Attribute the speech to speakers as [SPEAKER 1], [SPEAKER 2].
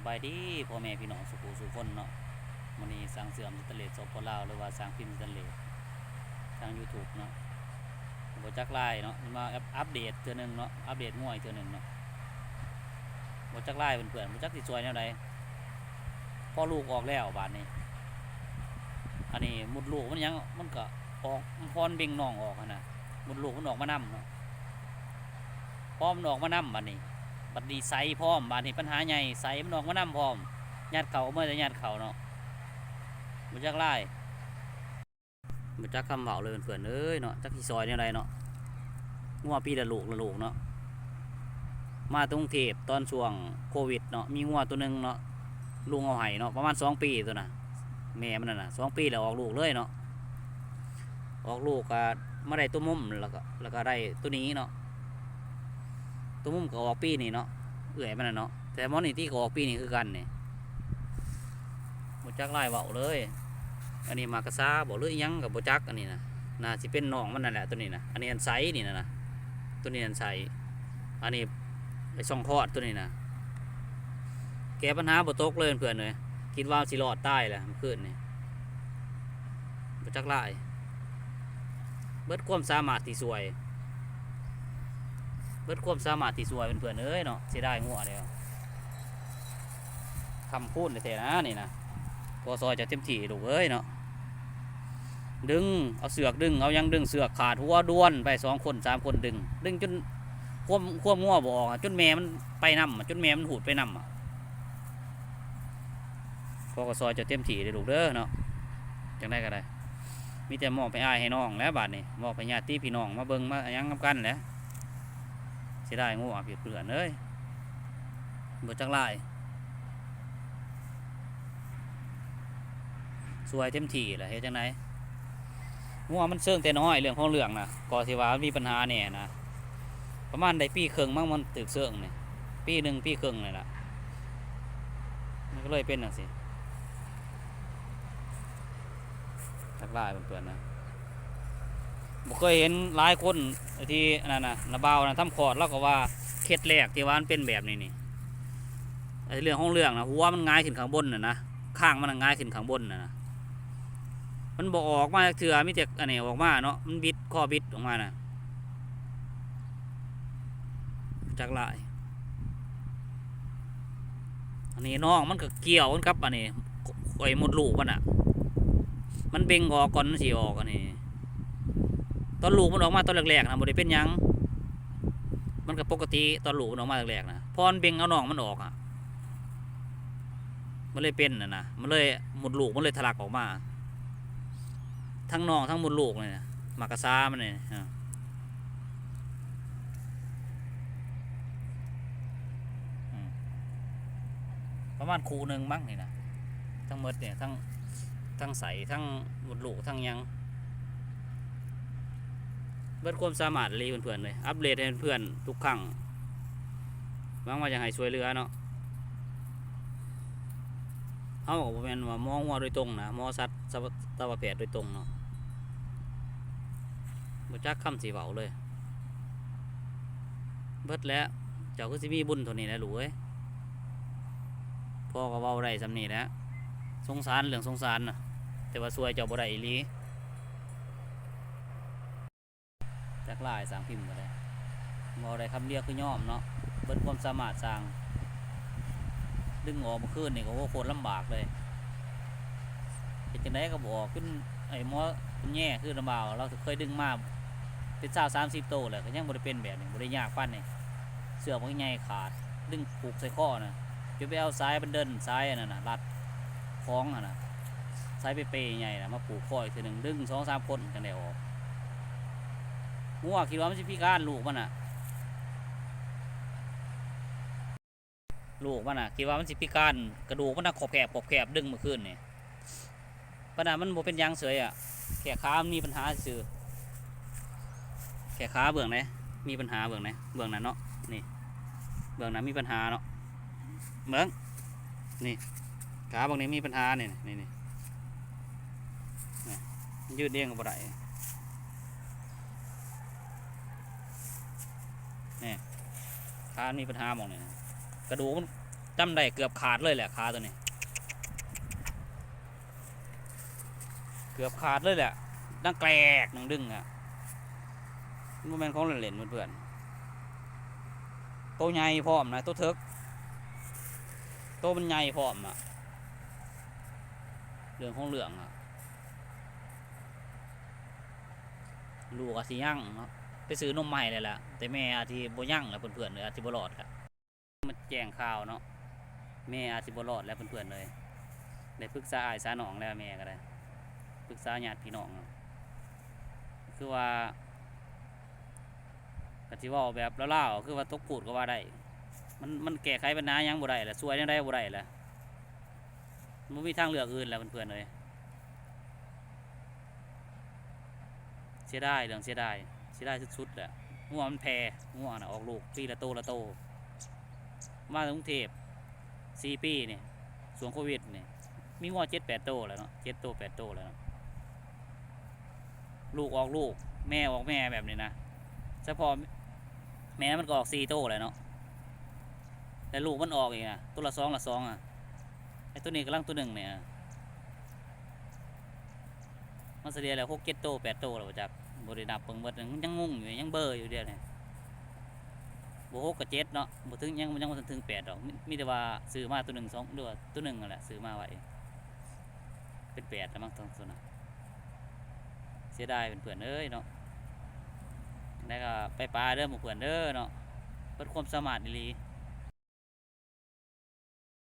[SPEAKER 1] สบายดีพ่อแม่พี่น้องสุขุสุขคนเนาะมันนี้สร้างเสื่อมสตเลสสปลาวหรือว่าสร้างพิมพ์สตเลสทาง YouTube เนาะบจักไล่เนาะมาอัปเดตเทื่อหนึงเนาะอัปเดตง่วยเทื่อหนึงเนาะบจักไล่เพื่อนๆบจักสิสวยแนวใดพ่อลูกออกแล้วบาดนี้อันนี้มุดลูกมันยังมันก็ออกมันพรเบ่งน้องออกนะมุดลูกมันออกมานํเนาะพร้อมนออกมานํบัดนี้ บัดดีไซพร้อมบาดนี้ปัญหาใหญ่ไซมันออกมานํพร้อมญาติเขาเมื่อจะญาติเขาเนาะบ่จักไล่บ่จักคำเว้าเลยเพื่อนเอ้ยเนาะจักสิซอยแนวใดเนาะงัวปีละลูกละลูกเนาะมาตรงเทพตอนช่วงโควิดเนาะมีงัวตัวหนึ่งเนาะลุงเอาให้เนาะประมาณสองปีตัวน่ะแม่มันน่ะนะสองปีแล้วออกลูกเลยเนาะออกลูกก็มาได้ตัวมุมแล้วก็แล้วก็ได้ตัวนี้เนาะ ตัวมุมก็ออกปีนี่เนาะเอื่อยมันน่ะเนาะแต่มอนี่ที่ก็ออกปีนี่คือกันเนี่ยบจักไล่เบาเลย อันนี้มากระซาบอกเลยอิหยังกับบจักอันนี้นะน่าสิเป็นหนองมันนั่นแหละตัวนี้นะอันนี้อันไซนี่นะนะตัวนี้อันไซอันนี้ไอ้ซองคอดตัวนี้นะแก้ปัญหาบ่ตกเลยเพื่อนเลยคิดว่าสิรอดใต้แหละมื่อคืนนี่บจักไล่เบิดความสามารถที่สวย เบิดความสามารถที่สวยเพื่อนๆเอ้ยเนาะเสียดายงัวแล้วคำพูดแต่นะนี่นะพอซอยจะเต็มที่ลูกเอ้ยเนาะดึงเอาเสือกดึงเอายังดึงเสือกขาดหัวด้วนไปสองคนสามคนดึง ดึงจนควบควบงัวบออกอะจนแม่มันไปนำอะจนแม่มันหูดไปนำอะพอก็ซอยจะเต็มที่เลยลูกเด้อเนาะจังได้ก็ได้มีแต่มอบไปอายให้น้องแล้วบาดนี้มอบไปญาติพี่น้องมาเบิ่งมายังกับกันแล้ว เสียดายงูอะเปียเปลือนเลยบ่จักลายสวยเต็มที่แหละเฮ็ดจังไดงูอะมันเสื่องแต่น้อยเรื่องของเรื่องนะก่อสิว่ามีปัญหาแน่นะประมาณได้ปีครึ่งมั้งมันตึกเสื่องนี่ปีหนึ่งปีครึ่งนี่ล่ะมันก็เลยเป็นจังซี่จักลายเพื่อนๆนะ บ่เคยเห็นหลายคนที่นั่นน่ะนาบ่าวนะทำคอดแล้วก็ว่าเคล็ดแรกที่ว่ามันเป็นแบบนี้นี่ไอเรื่องของเรื่องนะหัวมันง่ายขึ้นข้างบนน่ะนะข้างมันง่ายขึ้นข้างบนน่ะนะมันบ่ออกมาจากเถื่อมีแต่อันนี้ออกมาเนาะมันบิดข้อบิดออกมาน่ะจากหลายอันนี้น้องมันก็เกี่ยวกันครับอันนี้ไอ้มดลูกมันอะ มันเบ่งออกก่อนมันสิออกอันนี้ ตอนลูกมันออกมาตอนแรกๆนะบ่ได้เป็นยังมันก็ปกติตอนลูกมันออกมาแรกๆนะพอนเบ่งเอาน้องมันออกอะมันเลยเป็นนะนะมันเลยหมดลูกมันเลยทะลักออกมา ทั้งน้องทั้งหมดลูกเลยนะมากระซ้ามันเลยประมาณคูหนึ่งมั้งนี่นะทั้งหมดเนี่ยทั้งทั้งใสทั้งหมดลูกทั้งยัง เบิดความสามารถเลยเพื่อนๆเลย อัปเดตให้เพื่อนทุกครั้งหวังว่าจะให้ช่วยเหลือเนาะเขาบอกว่าเป็นว่ามองว่าโดยตรงนะมอสัตว์สัตวแพทย์โดยตรงเนาะบ่จักคำสีเบาเลย เบิดแล้ว เจ้าก็สิมีบุญเท่านี้แหละหลูกเอ้ยพ่อก็เว้าได้สำนีแล้วสงสารเรื่องสงสารนะแต่ว่าช่วยเจ้าบ่ได้อีลี จั กลายสร้างพิมพ์ก็ได้บอะได้คำเรียกคือย่อมเนาะเบิ้ความสามารถสร้าง ดึงออกมาขึ้นนี่ก็โคตรลำบากเลยเห็นจังไดก็บอกขึ้นไอ้มอแย่คือลำบากเราเคยดึงมาเป็นสาวสามสิบโตแหละก็ยังบริเป็นแบบนี้บริยากปั้นนี่เสื้อมันใหญ่ขาด ดึงผูกใส่ข้อนะจะไปเอาสายมันเดินสายอันนั้นนะรัดคล้องอะนะสายเปย์ใหญ่นะมาผูกข้ออีกทีหนึ่งดึงสองสามคนกันได้ออก งัวคิดว่ามันจะพิการลูกมันอะ ลูกมันอะคิดว่ามันสิพิการกระดูกมันน่ะขอบแคบขอบแคบดึงมาขึ้นนี่ปัญหามันบ่เป็นยังเสยอะแขนขามันมีปัญหาซื่อแขนขาเบื้องไหนมีปัญหาเบื้องไหนเบื้องนั้นเนาะนี่เบื้องนั้นมีปัญหาเนาะเบื้องนี่ขาบื้องนี้มีปัญหาเนี่ยนี่นี่นี่ยืดเด้งก็บ่ได้ ขามีปัญหามองนี่นะกระดูกมันจำได้เกือบขาดเลยแหละขาตัวนี้ เกือบขาดเลยแหละดังแกลกหนึ่งดึงอะมันเป็นของเล่นเพื่อนๆโตวใหญ่พร้อมนะโตวเทิกโตวมันใหญ่พร้อมอะเรื่องของเรื่องอะลูกอาจสิยั่งเนาะ ไปซื้อนมใหม่เลยแหละแต่แม่อาจจะบ่ยั่งแล้วเพื่อนๆเลยอาจจะบ่รอดละมันแจ้งข่าวเนาะแม่อาจจะบ่รอดแล้วเพื่อนๆเลยได้ปรึกษาอายสาหนองแล้วแม่ก็ได้ปรึกษาญาติพี่น้องคือว่าก็สิว่าแบบเล่าๆคือว่าตกปูดก็ว่าได้มันมันแก้ไขปัญหายังบ่ได้แหละช่วยยังได้บ่ได้แหละมันมีทางเลือกอื่นแล้วเพื่อนๆเลยเสียดายเรื่องเสียดาย สียดายสุดๆแหละงัวมันแพร่งัวน่ะออกลูกปีละโตละโต มาถึงกรุงเทพสี่ปีเนี่ยช่วงโควิดเนี่ยมีงัวเจ็ดแปดโตแล้วเนาะเจ็ดโตแปดโตแล้วเนาะลูกออกลูก แม่ออกแม่แบบนี้นะเฉพาะแม่มันก็ออกสี่โตเลยเนาะแต่ลูกมันออกเอีกอะตัวละสองละสองอะไอตัวนี้กำลังตัวหนึ่งเนี่ยมันเสียแล้วหกเจ็ดโตแปดโตแล้วจาก บริดับเปิงเบิดมันยังงงอยู่ยังเบอร์อยู่เดียวเนี่ยบหกกับเจ็ดเนาะบถึงยังยังมันถึงแปดดอกมีมีแต่ว่าซื้อมาตัวหนึ่งสองด้วยตัวหนึ่งนั่นแหละซื้อมาไว้เป็นแปดแล้วมั้งตัวตัวนั้นเสียดายเป็นเพื่อนเอ้ยเนาะแล้วก็ไปปลาเด้อหมู่เพื่อนเด้อเนาะเพิ่นความสมารถดีหลี